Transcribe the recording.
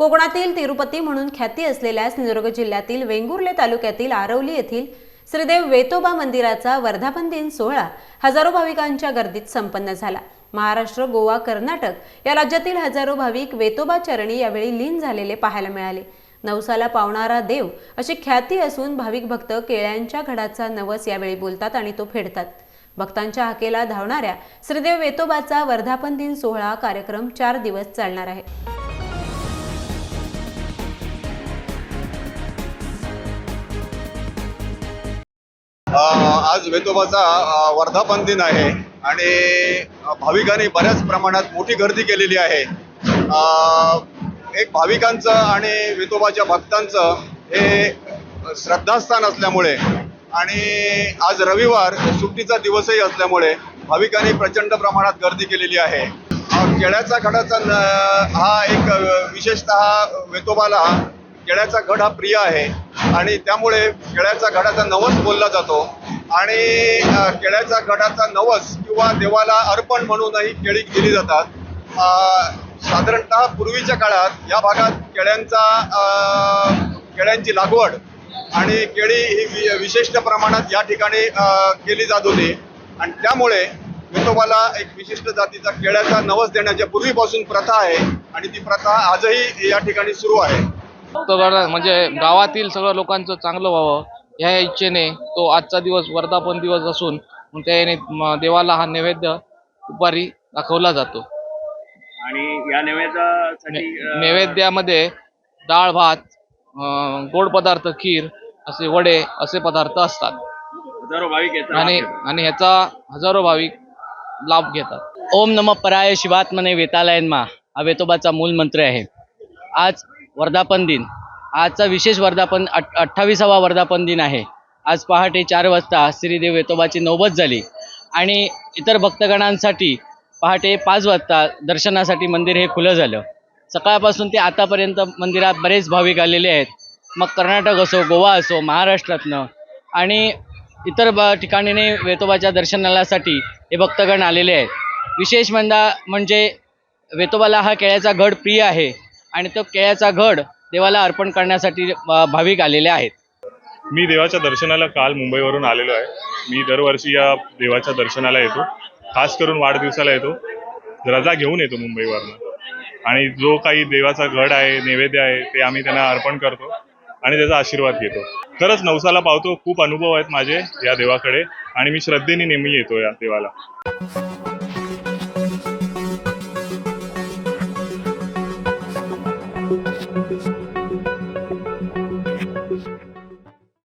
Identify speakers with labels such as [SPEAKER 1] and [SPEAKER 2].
[SPEAKER 1] कोकणातील तिरुपती म्हणून ख्याती असलेल्या सिंधुदुर्ग जिल्ह्यातील वेंगुर्ले तालुक्यातील आरवली येथील श्रीदेव वेतोबा मंदिराचा वर्धापन दिन सोहळा हजारो भाविकांच्या गर्दीत संपन्न झाला. महाराष्ट्र गोवा कर्नाटक या राज्यातील हजारो भाविक वेतोबा चरणी यावेळी लीन झालेले पाहायला मिळाले. नवसाला पावणारा देव अशी ख्याती असून भाविक भक्त केळ्यांच्या घडाचा नवस यावेळी बोलतात आणि तो फेडतात. भक्तांच्या हाकेला धावणाऱ्या श्रीदेव वेतोबाचा वर्धापन दिन सोहळा कार्यक्रम चार दिवस चालणार आहे.
[SPEAKER 2] आज वेतोबाचा वर्धापन दिन आहे आणि भाविकांनी बऱ्याच प्रमाणात मोठी गर्दी केलेली आहे. एक भाविकांचं आणि वेतोबाच्या भक्तांचं हे श्रद्धास्थान असल्यामुळे आणि आज रविवार सुट्टीचा दिवसही असल्यामुळे भाविकांनी प्रचंड प्रमाणात गर्दी केलेली आहे. केळ्याचा खडाचा हा एक विशेषतः वेतोबाला केळ्याचा घड हा प्रिय आहे आणि त्यामुळे केळ्याचा घडाचा नवस बोलला जातो. आणि केळ्याचा घडाचा नवस किंवा देवाला अर्पण म्हणूनही केळी दिली जातात. साधारणतः पूर्वीच्या काळात या भागात केळ्यांचा केळ्यांची लागवड आणि केळी ही विशिष्ट प्रमाणात या ठिकाणी केली जात होती. आणि त्यामुळे विठोबाला एक विशिष्ट जातीचा केळ्याचा नवस देण्याच्या पूर्वीपासून प्रथा आहे आणि ती प्रथा आजही या ठिकाणी सुरू आहे.
[SPEAKER 3] म्हणजे गावातील सगळ्या लोकांचं चांगलं व्हावं ह्या इच्छेने तो आजचा दिवस वर्धापन दिवस असून त्याने म- देवाला हा नैवेद्य दुपारी दाखवला जातो.
[SPEAKER 4] आणि या नैवेद्यासाठी अं,
[SPEAKER 3] नैवेद्यामध्ये डाळ भात गोड पदार्थ खीर असे वडे असे पदार्थ असतात.
[SPEAKER 4] हजारो भाविक येतात
[SPEAKER 3] आणि आणि ह्याचा हजारो भाविक लाभ घेतात.
[SPEAKER 5] ओम नम पराय शिवात्मने वेतालयनमा. हा वेतोबाचा मूल मंत्र आहे. आज वर्धापन दिन. आजचा विशेष वर्धापन अठ अठ्ठावीसावा वर्धापन दिन आहे. आज पहाटे चार वाजता श्रीदेव वेतोबाची नौबत झाली. आणि इतर भक्तगणांसाठी पहाटे पाच वाजता दर्शनासाठी मंदिर हे खुलं झालं. सकाळपासून ते आतापर्यंत मंदिरात बरेच भाविक आलेले आहेत. मग कर्नाटक असो गोवा असो महाराष्ट्रातनं आणि इतर ब ठिकाणीने वेतोबाच्या दर्शनालासाठी हे भक्तगण आलेले आहेत. विशेष म्हणता म्हणजे वेतोबाला हा केळ्याचा गड प्रिय आहे. आणि तो केळ्याचा घड देवाला अर्पण करण्यासाठी भाविक आलेले आहेत.
[SPEAKER 6] मी देवाच्या दर्शनाला काल मुंबईवरून आलेलो आहे. मी दरवर्षी या देवाच्या दर्शनाला येतो. खास करून वाढदिवसाला येतो. रजा घेऊन येतो मुंबईवरनं. आणि जो काही देवाचा घड आहे नैवेद्य आहे ते आम्ही त्यांना अर्पण करतो आणि त्याचा आशीर्वाद घेतो. खरंच नवसाला पावतो खूप अनुभव आहेत माझे या देवाकडे. आणि मी श्रद्धेने नेहमी येतो या देवाला.